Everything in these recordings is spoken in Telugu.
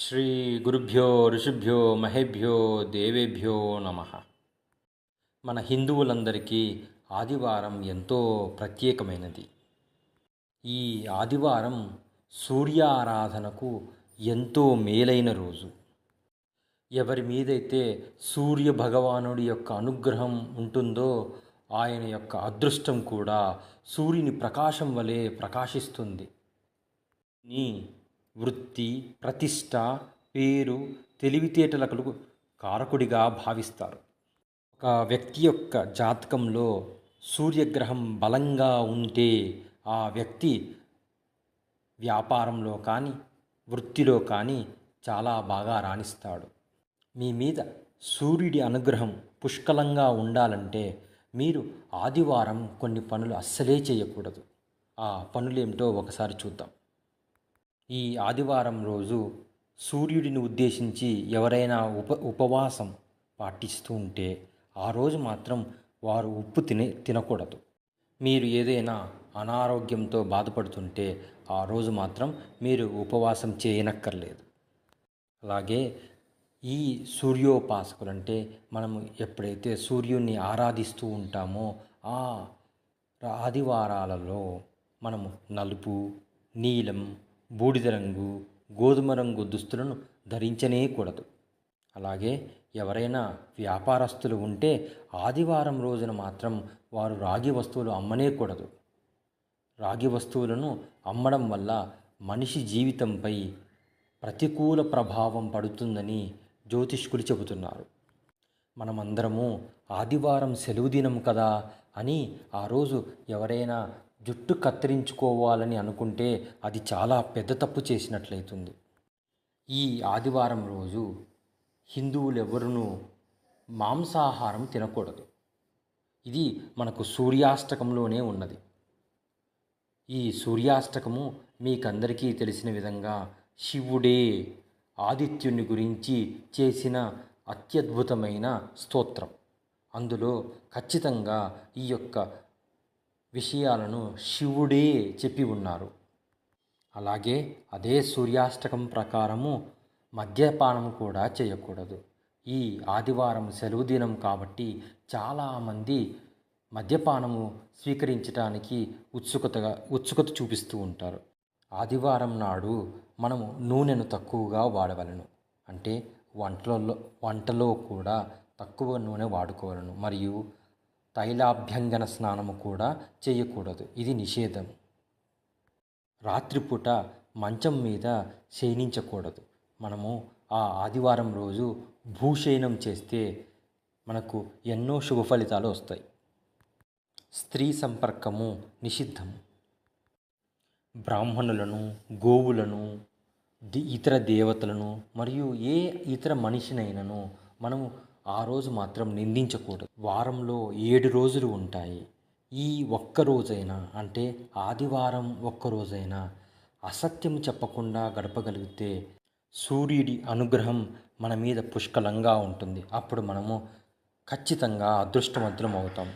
శ్రీ గురుభ్యో ఋషిభ్యో మహేభ్యో దేవేభ్యో నమ. మన హిందువులందరికీ ఆదివారం ఎంతో ప్రత్యేకమైనది. ఈ ఆదివారం సూర్య ఆరాధనకు ఎంతో మేలైన రోజు. ఎవరి మీదైతే సూర్య భగవానుడి యొక్క అనుగ్రహం ఉంటుందో ఆయన యొక్క అదృష్టం కూడా సూర్యుని ప్రకాశం వలె ప్రకాశిస్తుంది. నీ వృత్తి ప్రతిష్ట పేరు తెలివితేటలకు కారకుడిగా భావిస్తారు. ఒక వ్యక్తి యొక్క జాతకంలో సూర్యగ్రహం బలంగా ఉంటే ఆ వ్యక్తి వ్యాపారంలో కానీ వృత్తిలో కానీ చాలా బాగా రాణిస్తాడు. మీ మీద సూర్యుడి అనుగ్రహం పుష్కలంగా ఉండాలంటే మీరు ఆదివారం కొన్ని పనులు అస్సలే చేయకూడదు. ఆ పనులేమిటో ఒకసారి చూద్దాం. ఈ ఆదివారం రోజు సూర్యుడిని ఉద్దేశించి ఎవరైనా ఉప ఉపవాసం పాటిస్తూ ఉంటే ఆ రోజు మాత్రం వారు ఉప్పు తినే తినకూడదు. మీరు ఏదైనా అనారోగ్యంతో బాధపడుతుంటే ఆ రోజు మాత్రం మీరు ఉపవాసం చేయనక్కర్లేదు. అలాగే ఈ సూర్యోపాసకులు అంటే మనము ఎప్పుడైతే సూర్యుడిని ఆరాధిస్తూ ఉంటామో ఆ ఆదివారాలలో మనము నలుపు నీలం బూడిద రంగు గోధుమ రంగు దుస్తులను ధరించనే కూడదు. అలాగే ఎవరైనా వ్యాపారస్తులు ఉంటే ఆదివారం రోజున మాత్రం వారు రాగి వస్తువులు అమ్మనేకూడదు రాగి వస్తువులను అమ్మడం వల్ల మనిషి జీవితంపై ప్రతికూల ప్రభావం పడుతుందని జ్యోతిష్కులు చెబుతున్నారు. మనమందరము ఆదివారం సెలవు దినం కదా అని ఆ రోజు ఎవరైనా జుట్టు కత్తిరించుకోవాలని అనుకుంటే అది చాలా పెద్ద తప్పు చేసినట్లయితుంది. ఈ ఆదివారం రోజు హిందువులు ఎవరునూ మాంసాహారం తినకూడదు. ఇది మనకు సూర్యాష్టకంలోనే ఉన్నది. ఈ సూర్యాష్టకము మీకందరికీ తెలిసిన విధంగా శివుడే ఆదిత్యుని గురించి చేసిన అత్యద్భుతమైన స్తోత్రం. అందులో ఖచ్చితంగా ఈ యొక్క విషయాలను శివుడే చెప్పి ఉన్నారు. అలాగే అదే సూర్యాష్టకం ప్రకారము మద్యపానం కూడా చేయకూడదు. ఈ ఆదివారం సెలవు దినం కాబట్టి చాలామంది మద్యపానము స్వీకరించడానికి ఉత్సుకతగా ఉత్సుకత చూపిస్తూ ఉంటారు. ఆదివారం నాడు మనము నూనెను తక్కువగా వాడవలను. అంటే వంటలలో వంటలో కూడా తక్కువ నూనె వాడుకోవాలను. మరియు తైలాభ్యంగన స్నానము కూడా చేయకూడదు. ఇది నిషేధం. రాత్రిపూట మంచం మీద శయనించకూడదు. మనము ఆ ఆదివారం రోజు భూశయనం చేస్తే మనకు ఎన్నో శుభ ఫలితాలు వస్తాయి. స్త్రీ సంపర్కము నిషిద్ధం బ్రాహ్మణులను గోవులను ఇతర దేవతలను మరియు ఏ ఇతర మనిషినైనను మనము ఆ రోజు మాత్రం నిందించకూడదు. వారంలో ఏడు రోజులు ఉంటాయి. ఈ ఒక్క రోజైనా అంటే ఆదివారం ఒక్క రోజైనా అసత్యం చెప్పకుండా గడపగలిగితే సూర్యుడి అనుగ్రహం మన మీద పుష్కలంగా ఉంటుంది. అప్పుడు మనము ఖచ్చితంగా అదృష్టవంతులం అవుతాం.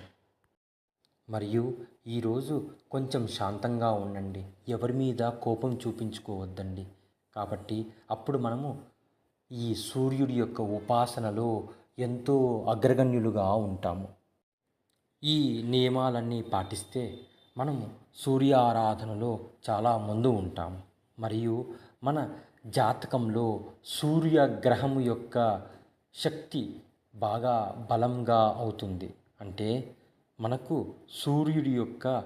మరియు ఈరోజు కొంచెం శాంతంగా ఉండండి. ఎవరి మీద కోపం చూపించుకోవద్దండి. కాబట్టి అప్పుడు మనము ఈ సూర్యుడి యొక్క ఉపాసనలో ఎంతో అగ్రగణ్యులుగా ఉంటాము. ఈ నియమాలన్నీ పాటిస్తే మనము సూర్య ఆరాధనలో చాలా ముందు ఉంటాము. మరియు మన జాతకంలో సూర్యగ్రహము యొక్క శక్తి బాగా బలంగా అవుతుంది. అంటే మనకు సూర్యుడి యొక్క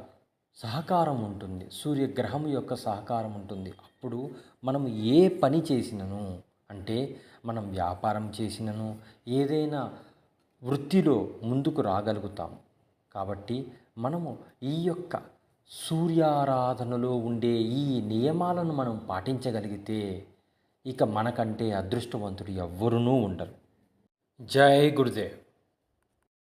సహకారం ఉంటుంది. సూర్యగ్రహం యొక్క సహకారం ఉంటుంది. అప్పుడు మనం ఏ పని చేసినను అంటే మనం వ్యాపారం చేసినను ఏదైనా వృత్తిలో ముందుకు రాగలుగుతాం కాబట్టి మనము ఈ యొక్క సూర్యారాధనలో ఉండే ఈ నియమాలను మనం పాటించగలిగితే ఇక మనకంటే అదృష్టవంతుడు ఎవ్వరూ ఉండరు. జై గురుదేవ్.